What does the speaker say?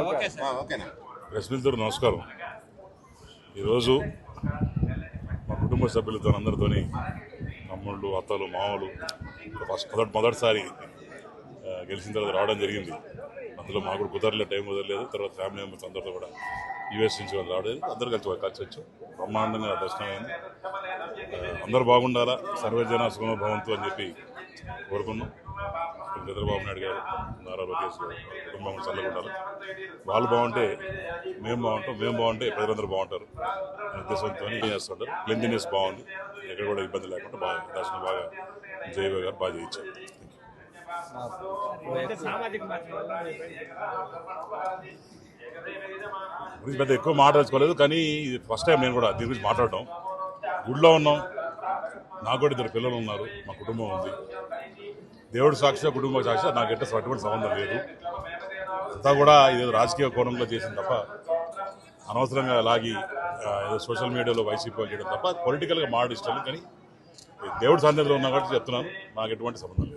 Okay sir. Press మిత్రులు నమస్కారం. ఈరోజు మా కుటుంబ సభ్యులతో అందరితోని తమ్ముళ్ళు అత్తలు మామలు ఫస్ట్ మొదటి మొదటిసారి గెలిచిన తర్వాత రావడం జరిగింది. అందులో మాకు కూడా కుదరలే టైం కుదరలేదు. తర్వాత ఫ్యామిలీ మెంబర్స్ అందరితో కూడా యూఎస్ నుంచి వాళ్ళు రావడం అందరూ కలిసి కలిసి వచ్చాం. బ్రహ్మాండంగా దర్శనం అయింది. అందరూ బాగుండాలా? సర్వజన సుగమ భవంతు అని చెప్పి కోరుకున్నాం. చంద్రబాబు నాయుడు గారు నారా లోకేష్ గారు కుటుంబం చల్లగా ఉండాలి. వాళ్ళు బాగుంటే మేము బాగుంటాం మేము బాగుంటే ప్రజలందరూ బాగుంటారు. అనే ఉద్దేశంతో చేస్తుంటారు? క్లెన్లీనెస్ బాగుంది. ఎక్కడ కూడా ఇబ్బంది లేకుండా బాగా దర్శనం బాగా జయబాబు గారు బాగా చేయించారు. గురించి పెద్ద ఎక్కువ మాట్లాడుకోలేదు కానీ ఇది ఫస్ట్ టైం నేను కూడా దీని గురించి మాట్లాడటం. గుడిలో ఉన్నాం. నాకు కూడా ఇద్దరు పిల్లలు ఉన్నారు. మా కుటుంబం ఉంది. దేవుడు సాక్షి కుటుంబ సాక్షి నాకు ఎట్ట అటువంటి సంబంధం లేదు. అంతా కూడా ఇదేదో రాజకీయ కోణంలో చేసింది తప్ప అనవసరంగా లాగి ఏదో సోషల్ మీడియాలో వైసీపీ చేయడం తప్ప పొలిటికల్గా మాట్లాడి ఇష్టం కానీ దేవుడి సన్నిధిలో ఉన్నా కాబట్టి చెప్తున్నాను నాకు ఎటువంటి సంబంధం